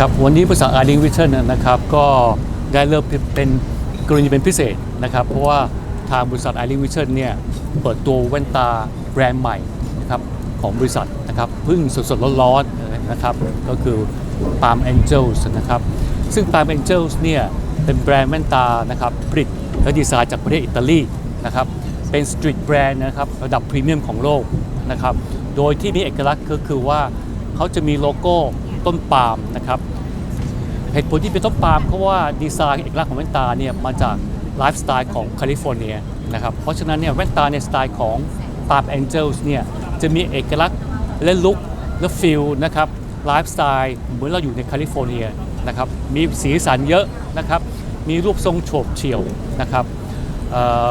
ครับวันนี้บริษัท a r d i n g Vision นะครับก็ได้เริ่มเป็นกรณีเป็นพิเศษนะครับเพราะว่าทางบริษัท a r d i n g Vision เนี่ยเปิดตัวแว่นตาแบรนด์ใหม่นะครับของบริษัทนะครับเพิ่งสดๆร้อนๆนะครับก็คือ Palm Angels นะครับซึ่ง Palm Angels เนี่ยเป็นแบรนด์แว่นตานะครับผลิตและดีไซน์จากประเทศอิตาลีนะครับเป็นสตรีทแบรนด์นะครับระดับพรีเมียมของโลกนะครับโดยที่มีเอกลักษณ์ก็คือว่าเขาจะมีโลโก้ต้นปาล์มนะครับ เหตุผลที่เป็นต้นปาล์มเพราะว่าดีไซน์เอกลักษณ์ของแว่นตาเนี่ยมาจากไลฟ์สไตล์ของแคลิฟอร์เนียนะครับเพราะฉะนั้นเนี่ยแว่นตาในสไตล์ของปาล์มแองเจิลส์เนี่ยจะมีเอกลักษณ์และลุคและฟิลนะครับไลฟ์สไตล์เหมือนเราอยู่ในแคลิฟอร์เนียนะครับมีสีสันเยอะนะครับมีรูปทรงโฉบเฉี่ยวนะครับ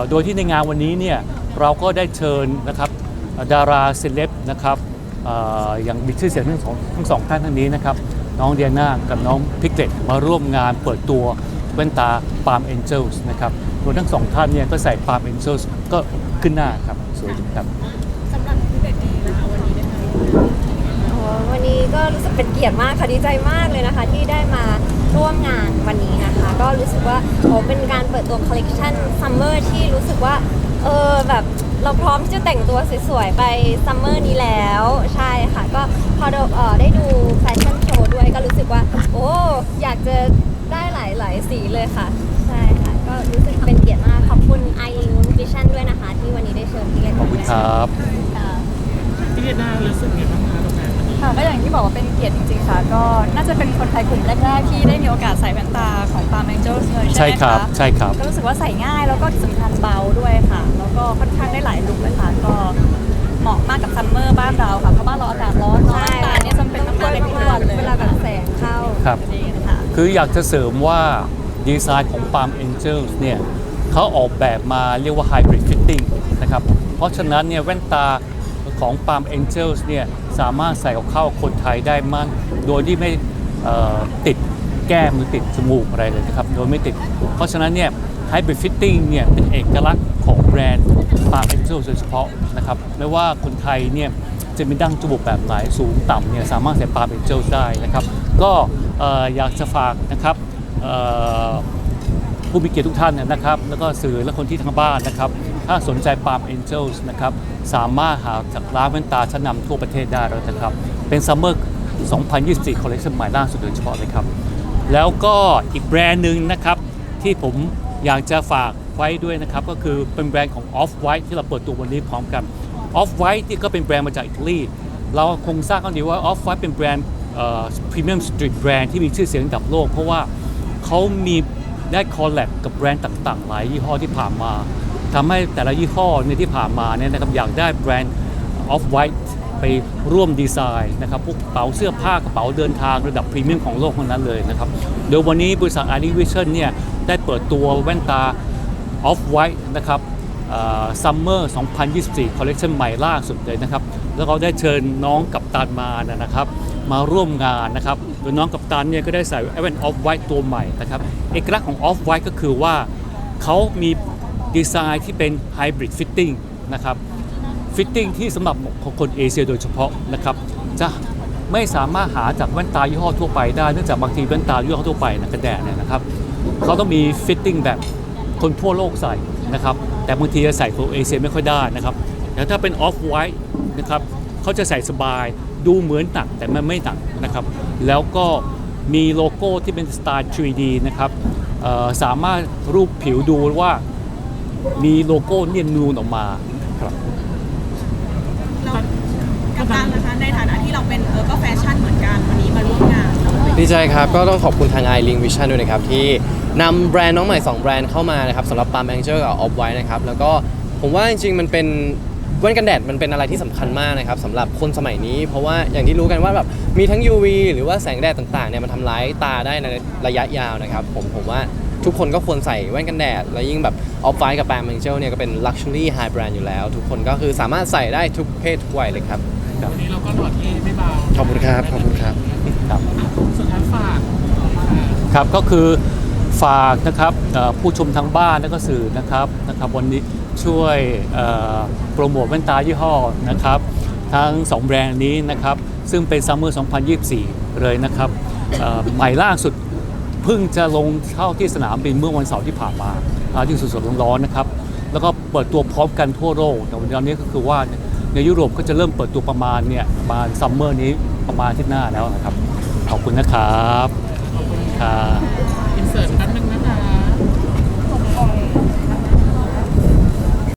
โดยที่ในงานวันนี้เนี่ยเราก็ได้เชิญนะครับดาราเซเลบนะครับอย่างมีชื่อเสียงทั้งสองทั้งสองท่านท่านนี้นะครับ น้องเดียนากับน้องพิกเลตมาร่วมงานเปิดตัวแว่นตา Palm Angels นะครับโดยทั้งสองท่านเนี่ยก็ใส่ Palm Angels ก็ขึ้นหน้าครับ สวยดีครับสำหรับพี่เด็กเองนะคะวันนี้ได้มาร่วมโอ้วันนี้ก็รู้สึกเป็นเกียรติมากค่ะดีใจมากเลยนะคะที่ได้มาร่วมงานวันนี้นะคะ ก็รู้สึกว่าโอ้เป็นการเปิดตัวคอลเลกชันซัมเมอร์ที่รู้สึกว่าเออแบบเราพร้อมที่จะแต่งตัวสวยๆ ไปซัมเมอร์นี้แล้วใช่ค่ะ ก็พอเราเอ่อได้ดูแฟชั่นโชว์ด้วยก็รู้สึกว่า โอ้อยาก จะได้หลายๆสีเลยค่ะ ใช่ค่ะ ก็รู้สึกเป็นเกียรติมาก ขอบคุณไอริงวิชั่นด้วยนะคะ ที่วันนี้ได้เชิญพี่เล็กขอบคุณครับ พี่เด็กน่ารู้สึกไงบ้างคะตรงนั้นวันนี้ค่ะก็อย่างที่บอกว่าเป็นเกียรติจริงๆค่ะ ก็น่าจะเป็นคนไทยกลุ่มแรกๆที่ได้มีโอกาสใส่แว่นตาของ Palm Angels เลยใช่ใช่ไหมครัคะบใช่ครับก็รู้สึกว่าใส่ง่ายแล้วก็ที่สำคัญเบาด้วยค่ะ แล้วก็ค่อนข้างได้หลายลุคเลยค่ะก็เหมาะมากกับซัมเมอร์บ้านเราค่ะเพราะบ้านเราอากาศร้อนเนาะใช่แว่นตาเนี่ยจำเป็นต้องช่มาวยในทุกมาวักนเลยๆเวลาแบบแสงเข้าครับจริง คืออยากจะเสริมว่าดีไซน์ของ Palm Angels เนี่ยเขาออกแบบมาเรียกว่า Hybrid Fitting นะครับ เพราะฉะนั้นเนี่ยแว่นตาของ Palm Angels เนี่ยสามารถใส่เข้าคนไทยได้มากโดยที่ไม่ติดแก้มหรือติดจมูกอะไรเลยนะครับ โดยไม่ติด เพราะฉะนั้นเนี่ย Hybrid Fitting เนี่ยเป็นเอกลักษณ์ของแบรนด์ Palm Angels โดยเฉพาะนะครับ ไม่ว่าคนไทยเนี่ย จะมีดั้งจมูกแบบไหนสูงต่ำเนี่ยสามารถใส่ Palm Angels ได้นะครับ ก็อยากจะฝากนะครับผู้มีเกียรติทุกท่านนะครับ แล้วก็สื่อและคนที่ทางบ้านนะครับ ถ้าสนใจ Palm Angels นะครับ สามารถหาจากร้านแว่นตาชั้นนำทั่วประเทศได้แล้วนะครับ เป็น Summer 2024 Collection ใหม่ล่าสุดโดยเฉพาะเลยครับ แล้วก็อีกแบรนด์หนึ่งนะครับ ที่ผมอยากจะฝากไว้ด้วยนะครับ ก็คือเป็นแบรนด์ของ Off White ที่เราเปิดตัววันนี้พร้อมกัน Off White ที่ก็เป็นแบรนด์มาจากอิตาลีเราคงทราบกันดีว่า Off White เป็นแบรนด์พรีเมียมสตรีทแบรนด์ที่มีชื่อเสียงระดับโลก เพราะว่าเขามีได้คอลแลบกับแบรนด์ต่างๆ หลายยี่ห้อที่ผ่านมาทำให้แต่ละยี่ห้อในยที่ผ่านมาเนี่ยนะครับอยากได้แบรนด์ Off White ไปร่วมดีไซน์นะครับพวกกระเป๋าเสื้อผ้ากระเป๋าเดินทางระดับพรีเมียมของโลกทั้งนั้นเลยนะครับโดยวันนี้บริษัท a r i Vision เนี่ยได้เปิดตัวแว่นตา Off White นะครับ ซัมเมอร์ 2024 คอลเล t ชันใหม่ล่าสุดเลยนะครับ แล้วเราได้เชิญน้องกัปตันมานะครับ มาร่วมงานนะครับ โดยน้องกัปตันเนี่ยก็ได้ใส่แว่น Off White ตัวใหม่นะครับ เอกลักษณ์ของ Off White ก็คือว่าเขามีดีไซน์ที่เป็น Hybrid Fitting นะครับ ฟิตติ้งที่สำหรับของคนเอเชียโดยเฉพาะนะครับจะไม่สามารถหาจากแว่นตายี่ห้อทั่วไปได้เนื่องจากบางทีแว่นตายี่ห้อทั่วไปนะกระแดดเนี่ยนะครับเขาต้องมีฟิตติ้งแบบคนทั่วโลกใส่ นะครับแต่บางทีจะใส่คนเอเชียไม่ค่อยได้นะครับแต่ถ้าเป็นออฟไวท์นะครับเขาจะใส่สบายดูเหมือนหนักแต่มันไม่หนักนะครับแล้วก็มีโลโก้ที่เป็นสไตล์ 3D นะครับสามารถรูปผิวดูว่ามีโลโก้เนียนนูนออกมาครับเรากับตันนะคะในฐานะที่เราเป็นเออก็แฟชั่นเหมือนกันวันนี้มา ดีใจครับ ก็ต้องขอบคุณทาง i l i n k Vision ด้วยนะครับ ที่นำแบรนด์น้องใหม่ 2 แบรนด์เข้ามานะครับสำหรับ Palm Angel กับ Off White นะครับ แล้วก็ผมว่าจริงๆ มันเป็นแว่นกันแดดมันเป็นอะไรที่สำคัญมากนะครับสำหรับคนสมัยนี้ เพราะว่าอย่างที่รู้กันว่าแบบมีทั้ง UV หรือว่าแสงแดดต่างๆเนี่ยมันทำร้ายตาได้ในระยะยาวนะครับผมผมว่าทุกคนก็ควรใส่แว่นกันแดด แล้วยิ่งแบบ Off White กับ Palm Angel เนี่ยก็เป็น Luxury High Brand อยู่แล้ว ทุกคนก็คือสามารถใส่ได้ทุกเพศทุกวัยเลยครับ วันนี้เราก็หลอดเท่ไม่เบาขอบคุณครับขอบคุณครับ ครับ สุดท้ายฝากครับก็คือฝากนะครับเอ่อผู้ชมทางบ้านและก็สื่อนะครับนะครับ วันนี้ช่วยเอ่อโปรโมทแว่นตายี่ห้อนะครับ ทั้ง 2 แบรนด์นี้นะครับ ซึ่งเป็นซัมเมอร์ 2024 เลยนะครับเอ่อใหม่ล่าสุดเพิ่งจะลงเข้าที่สนามบินเมื่อวันเสาร์ที่ผ่านมาอาที่สดๆร้อนๆนะครับ แล้วก็เปิดตัวพร้อมกันทั่วโลกแต่วันนี้ก็คือว่า ในยุโรปก็จะเริ่มเปิดตัวประมาณเนี่ยประมาณซัมเมอร์นี้ประมาณอาที่หน้าแล้วนะครับ ขอบคุณนะครับครั